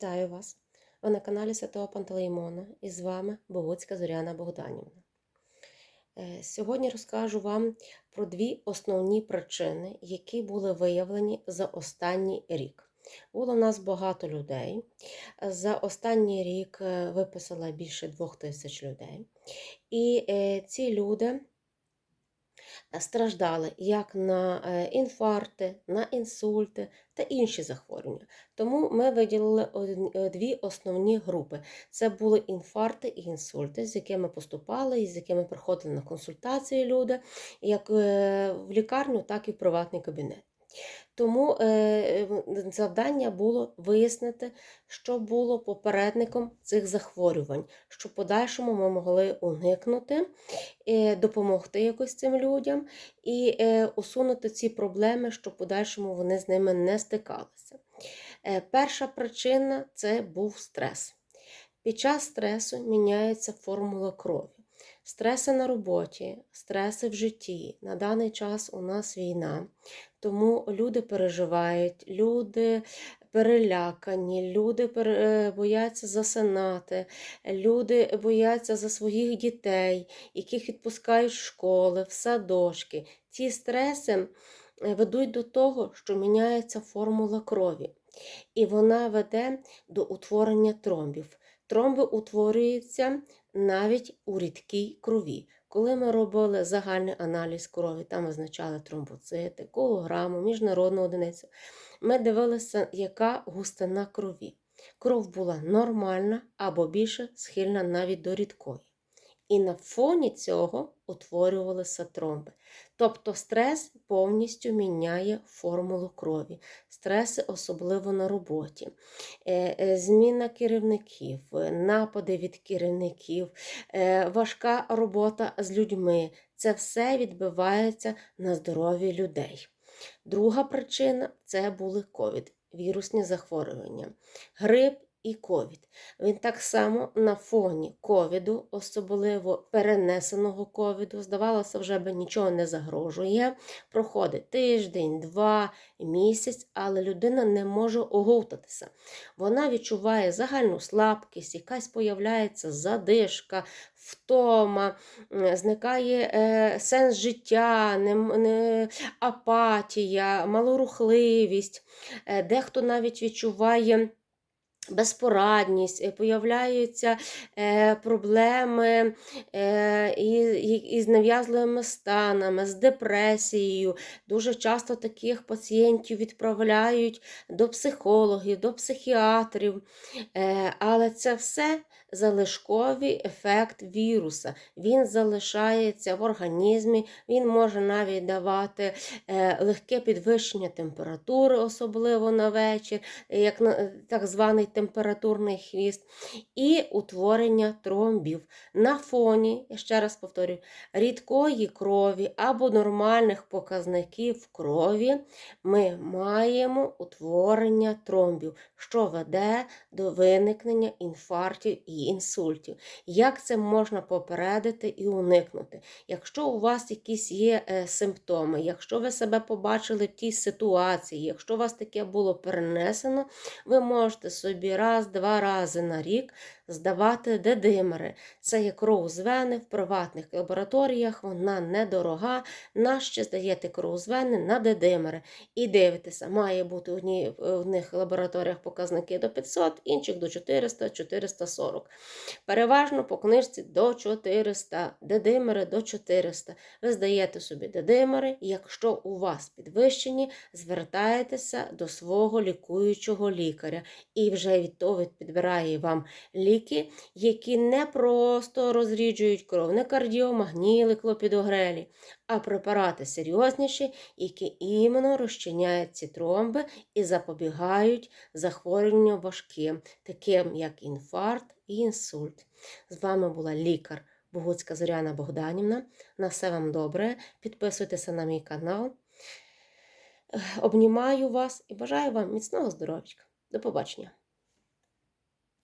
Вітаю вас! Ви на каналі Святого Пантелеймона і з вами Богуцька Зоряна Богданівна. Е, Сьогодні розкажу вам про дві основні причини, які були виявлені за останній рік. Було в нас багато людей. За останній рік е, виписала більше двох тисяч людей. І е, ці люди страждали як на е, інфаркти, на інсульти та інші захворювання. Тому ми виділили е, дві основні групи: це були інфаркти і інсульти, з якими поступали і з якими приходили на консультації люди, як е, в лікарню, так і в приватний кабінет. Тому е, завдання було вияснити, що було попередником цих захворювань, щоб в подальшому ми могли уникнути, е, допомогти якось цим людям і е, усунути ці проблеми, щоб в подальшому вони з ними не стикалися. Перша причина це був стрес. Під час стресу міняється формула крові. Стреси на роботі, стреси в житті. На даний час у нас війна, тому люди переживають, люди перелякані, люди е, бояться засинати, люди бояться за своїх дітей, яких відпускають з школи, в садочки. Ці стреси е, ведуть до того, що міняється формула крові, і вона веде до утворення тромбів. Тромби утворюються навіть у рідкій крові. Коли ми робили загальний аналіз крові, там визначали тромбоцити, колограму, міжнародну одиницю, ми дивилися, яка густина крові. Кров була нормальна або більше схильна навіть до рідкої. І на фоні цього утворювалися тромби. Тобто стрес повністю міняє формулу крові, стреси особливо на роботі, Е, е, зміна керівників, е, напади від керівників, важка робота з людьми. Це все відбивається на здоров'ї людей. Друга причина це були ковід, вірусні захворювання, грип і ковід. Він так само на фоні ковіду, особливо перенесеного ковіду, здавалося, вже би нічого не загрожує. Проходить тиждень, два, місяць, але людина не може оговтатися. Вона відчуває загальну слабкість, якась появляється задишка, втома, зникає е, сенс життя, не, не, апатія, малорухливість. Е, дехто навіть відчуває. Безпорадність, е, появляються е, проблеми е, із нав'язливими станами, з депресією. Дуже часто таких пацієнтів відправляють до психологів, до психіатрів. Але це все залишковий ефект віруса. Він залишається в організмі, він може навіть давати легке підвищення температури, особливо на вечір, як так званий температурний хвіст, і утворення тромбів на фоні, ще раз повторюю, рідкої крові або нормальних показників крові ми маємо утворення тромбів, що веде до виникнення інфарктів і інсультів. Як це можна попередити і уникнути? Якщо у вас якісь є е, симптоми, якщо ви себе побачили в тій ситуації, якщо у вас таке було перенесено, ви можете собі раз-два рази на рік здавати дедимери. Це є кров з в приватних лабораторіях, вона недорога. Нащо здаєте кров з на дедимери. І дивитеся, має бути в в одних лабораторіях показники до 500, інших до 400-440. Переважно по книжці до 400, дедимери до 400. Ви здаєте собі дедимери, якщо у вас підвищені, звертаєтеся до свого лікуючого лікаря. І вже від того підбирає вам ліки, які не просто розріджують кров, не кардіомагніли, клопідогрелі, а препарати серйозніші, які іменно розчиняють ці тромби і запобігають захворюванням важким, таким як інфаркт і інсульт. З вами була лікар Богуцька Зоряна Богданівна. На все вам добре. Підписуйтеся на мій канал. Обнімаю вас і бажаю вам міцного здоров'я. До побачення!